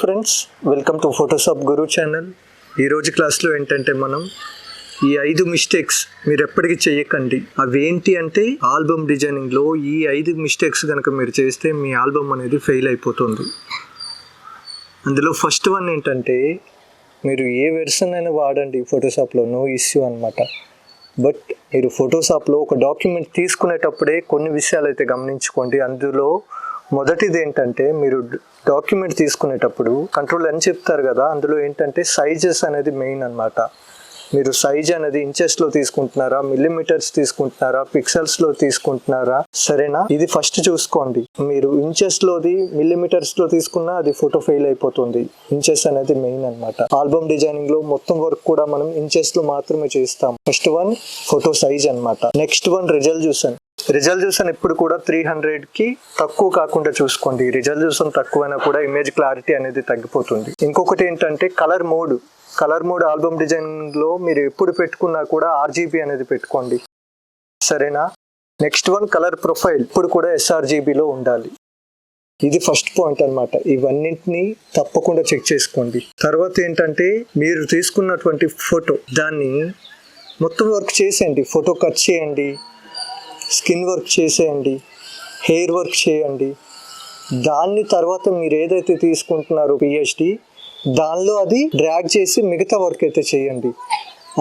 Friends welcome to Photoshop Guru channel ఈరోజు క్లాస్లో ఏంటంటే మనం ఈ ఐదు మిస్టేక్స్ మీరు ఎప్పటికీ చేయకండి అవి ఏంటి అంటే ఆల్బమ్ డిజైనింగ్లో ఈ ఐదు మిస్టేక్స్ కనుక మీరు చేస్తే మీ ఆల్బమ్ అనేది ఫెయిల్ అయిపోతుంది. అందులో ఫస్ట్ వన్ ఏంటంటే మీరు ఏ వెర్షన్ అయినా వాడండి ఫోటోషాప్లో నో ఇష్యూ అనమాట బట్ మీరు ఫోటోషాప్లో ఒక డాక్యుమెంట్ తీసుకునేటప్పుడే కొన్ని విషయాలు అయితే గమనించుకోండి. అందులో మొదటిది ఏంటంటే మీరు డాక్యుమెంట్ తీసుకునేటప్పుడు కంట్రోల్ అని చెప్తారు కదా అందులో ఏంటంటే సైజెస్ అనేది మెయిన్ అన్నమాట. మీరు సైజ్ అనేది ఇంచెస్లో తీసుకుంటున్నారా మిల్లీమీటర్స్ తీసుకుంటున్నారా పిక్సెల్స్లో తీసుకుంటున్నారా? సరేనా? ఇది ఫస్ట్ చూసుకోండి. మీరు ఇంచెస్లోది మిల్లీమీటర్స్లో తీసుకున్నా అది ఫోటో ఫెయిల్ అయిపోతుంది. ఇంచెస్ అనేది మెయిన్ అన్నమాట. ఆల్బమ్ డిజైనింగ్లో మొత్తం వర్క్ కూడా మనం ఇంచెస్లో మాత్రమే చేస్తాం. ఫస్ట్ వన్ ఫోటో సైజ్ అన్నమాట. నెక్స్ట్ వన్ రిజల్యూషన్ రిజల్యూషన్ ఎప్పుడు కూడా త్రీ హండ్రెడ్కి తక్కువ కాకుండా చూసుకోండి. రిజల్యూషన్ తక్కువైనా కూడా ఇమేజ్ క్లారిటీ అనేది తగ్గిపోతుంది. ఇంకొకటి ఏంటంటే colour mode colour mode album డిజైన్లో లో మీరు ఎప్పుడు పెట్టుకున్నా కూడా ఆర్జీబీ అనేది పెట్టుకోండి. సరేనా? నెక్స్ట్ వన్ కలర్ ప్రొఫైల్ ఇప్పుడు కూడా ఎస్ఆర్జీబీలో ఉండాలి. ఇది ఫస్ట్ పాయింట్ అన్నమాట. ఇవన్నింటినీ తప్పకుండా చెక్ చేసుకోండి. తర్వాత ఏంటంటే మీరు తీసుకున్నటువంటి ఫోటో దాన్ని మొత్తం వర్క్ చేసేయండి. ఫోటో కట్ చేయండి. స్కిన్ వర్క్ చేసేయండి హెయిర్ వర్క్ చేయండి. దాన్ని తర్వాత మీరు ఏదైతే తీసుకుంటున్నారో పిహెచ్డి దానిలో అది డ్రాగ్ చేసి మిగతా వర్క్ అయితే చేయండి.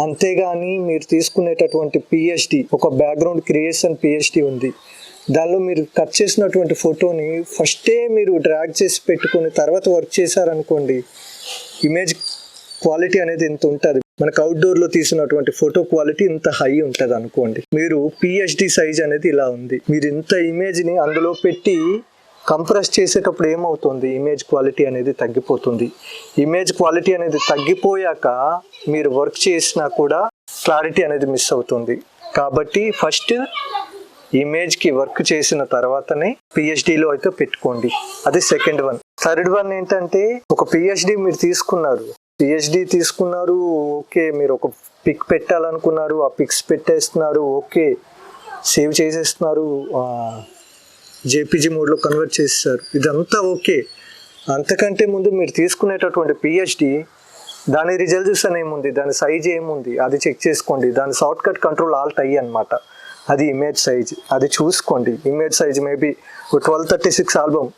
అంతేగాని మీరు తీసుకునేటటువంటి పిహెచ్డి ఒక బ్యాక్గ్రౌండ్ క్రియేషన్ పిహెచ్డి ఉంది. దానిలో మీరు కట్ చేసినటువంటి ఫోటోని ఫస్టే మీరు డ్రాగ్ చేసి పెట్టుకుని తర్వాత వర్క్ చేశారనుకోండి ఇమేజ్ క్వాలిటీ అనేది ఇంత ఉంటుంది. మనకు అవుట్డోర్లో తీసినటువంటి ఫోటో క్వాలిటీ ఇంత హై ఉంటుంది అనుకోండి. మీరు పిహెచ్డి సైజ్ అనేది ఇలా ఉంది. మీరు ఇంత ఇమేజ్ని అందులో పెట్టి కంప్రెస్ చేసేటప్పుడు ఏమవుతుంది? ఇమేజ్ క్వాలిటీ అనేది తగ్గిపోతుంది. ఇమేజ్ క్వాలిటీ అనేది తగ్గిపోయాక మీరు వర్క్ చేసినా కూడా క్లారిటీ అనేది మిస్ అవుతుంది. కాబట్టి ఫస్ట్ ఇమేజ్కి వర్క్ చేసిన తర్వాతనే పిహెచ్డిలో అయితే పెట్టుకోండి. అది సెకండ్ వన్ థర్డ్ వన్ ఏంటంటే ఒక పిహెచ్డి మీరు తీసుకున్నారు. పిహెచ్డి తీసుకున్నారు ఓకే. మీరు ఒక పిక్ పెట్టాలనుకున్నారు ఆ పిక్స్ పెట్టేస్తున్నారు ఓకే. సేవ్ చేసేస్తున్నారు జేపీజీ మోడ్లో కన్వర్ట్ చేస్తారు ఇదంతా ఓకే. అంతకంటే ముందు మీరు తీసుకునేటటువంటి పిహెచ్డి దాని రిజల్యూషన్ ఏముంది? దాని సైజ్ ఏముంది? అది చెక్ చేసుకోండి. దాని షార్ట్ కట్ కంట్రోల్ ఆల్ట్ అయ్యి అనమాట అది ఇమేజ్ సైజ్. అది చూసుకోండి. Image size maybe twelve thirty six album.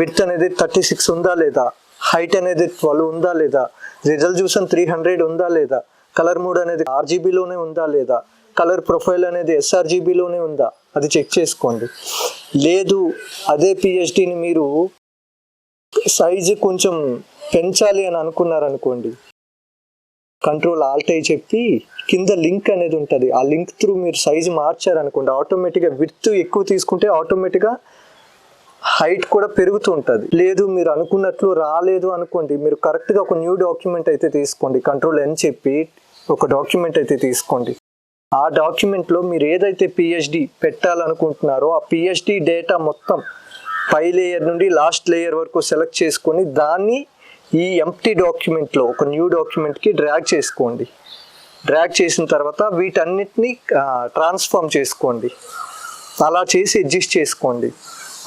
Width అనేది థర్టీ సిక్స్ ఉందా లేదా? హైట్ అనేది ట్వెల్వ్ ఉందా లేదా? రిజల్యూషన్ త్రీ హండ్రెడ్ ఉందా లేదా? కలర్ మోడ్ అనేది ఆర్జీబీలోనే ఉందా లేదా? కలర్ ప్రొఫైల్ అనేది ఎస్ఆర్జీబీలోనే ఉందా? అది చెక్ చేసుకోండి. లేదు అదే పిహెచ్డిని మీరు సైజు కొంచెం పెంచాలి అని అనుకున్నారనుకోండి. కంట్రోల్ ఆల్ట్ అయి చెప్పి కింద లింక్ అనేది ఉంటుంది. ఆ లింక్ త్రూ మీరు సైజు మార్చారనుకోండి ఆటోమేటిక్గా విత్ ఎక్కువ తీసుకుంటే ఆటోమేటిక్గా హైట్ కూడా పెరుగుతూ ఉంటుంది. లేదు మీరు అనుకున్నట్లు రాలేదు అనుకోండి మీరు కరెక్ట్గా ఒక న్యూ డాక్యుమెంట్ అయితే తీసుకోండి. కంట్రోల్ అని చెప్పి ఒక డాక్యుమెంట్ అయితే తీసుకోండి. ఆ డాక్యుమెంట్లో మీరు ఏదైతే పిహెచ్డి పెట్టాలనుకుంటున్నారో ఆ పిహెచ్డి డేటా మొత్తం పై లేయర్ నుండి లాస్ట్ లేయర్ వరకు సెలెక్ట్ చేసుకొని దాన్ని ఈ ఎంప్టీ డాక్యుమెంట్లో ఒక న్యూ డాక్యుమెంట్కి డ్రాగ్ చేసుకోండి. డ్రాగ్ చేసిన తర్వాత వీటన్నిటిని ట్రాన్స్ఫార్మ్ చేసుకోండి. అలా చేసి అడ్జస్ట్ చేసుకోండి.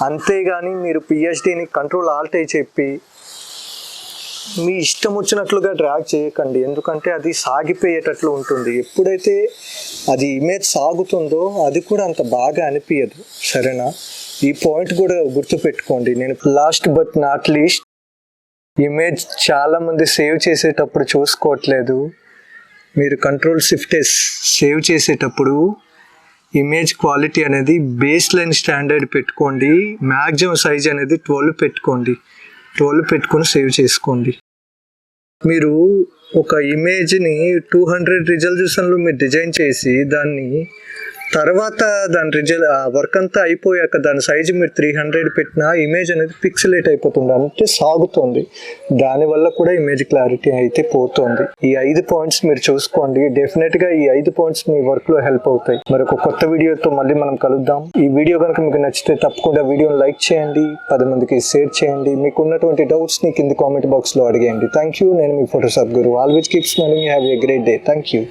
అంతేగాని మీరు పిహెచ్డిని కంట్రోల్ ఆల్ట్ చెప్పి మీ ఇష్టం వచ్చినట్లుగా డ్రాగ్ చేయకండి. ఎందుకంటే అది సాగిపోయేటట్లు ఉంటుంది. ఎప్పుడైతే అది ఇమేజ్ సాగుతుందో అది కూడా అంత బాగా అనిపించదు సరేనా? ఈ పాయింట్ కూడా గుర్తుపెట్టుకోండి. నేను last but not least image చాలామంది సేవ్ చేసేటప్పుడు చూసుకోవట్లేదు. మీరు కంట్రోల్ షిఫ్ట్ సేవ్ చేసేటప్పుడు ఇమేజ్ క్వాలిటీ అనేది బేస్ లైన్ స్టాండర్డ్ పెట్టుకోండి. మ్యాక్సిమం సైజ్ అనేది ట్వెల్వ్ పెట్టుకోండి. ట్వెల్వ్ పెట్టుకొని సేవ్ చేసుకోండి. మీరు ఒక ఇమేజ్ని టూ హండ్రెడ్ రిజల్యూషన్లో మీరు డిజైన్ చేసి దాన్ని తర్వాత దాని రిజల్ వర్క్ అంతా అయిపోయాక దాని సైజు మీరు త్రీ హండ్రెడ్ పెట్టినా ఇమేజ్ అనేది పిక్సిలేట్ అయిపోతుంది. అంటే సాగుతుంది. దానివల్ల కూడా ఇమేజ్ క్లారిటీ అయితే పోతుంది. ఈ ఐదు పాయింట్స్ మీరు చూసుకోండి. డెఫినెట్గా ఈ ఐదు పాయింట్స్ మీ వర్క్లో హెల్ప్ అవుతాయి. మరి ఒక కొత్త వీడియోతో మళ్ళీ మనం కలుద్దాం. ఈ వీడియో కనుక మీకు నచ్చితే తప్పకుండా వీడియోని లైక్ చేయండి. పది మందికి షేర్ చేయండి. మీకు ఉన్నటువంటి డౌట్స్ని కింద కామెంట్ బాక్స్లో అడిగేయండి. థ్యాంక్ యూ నేను మీ Photoshop guru. Always keep smiling have a great day thank you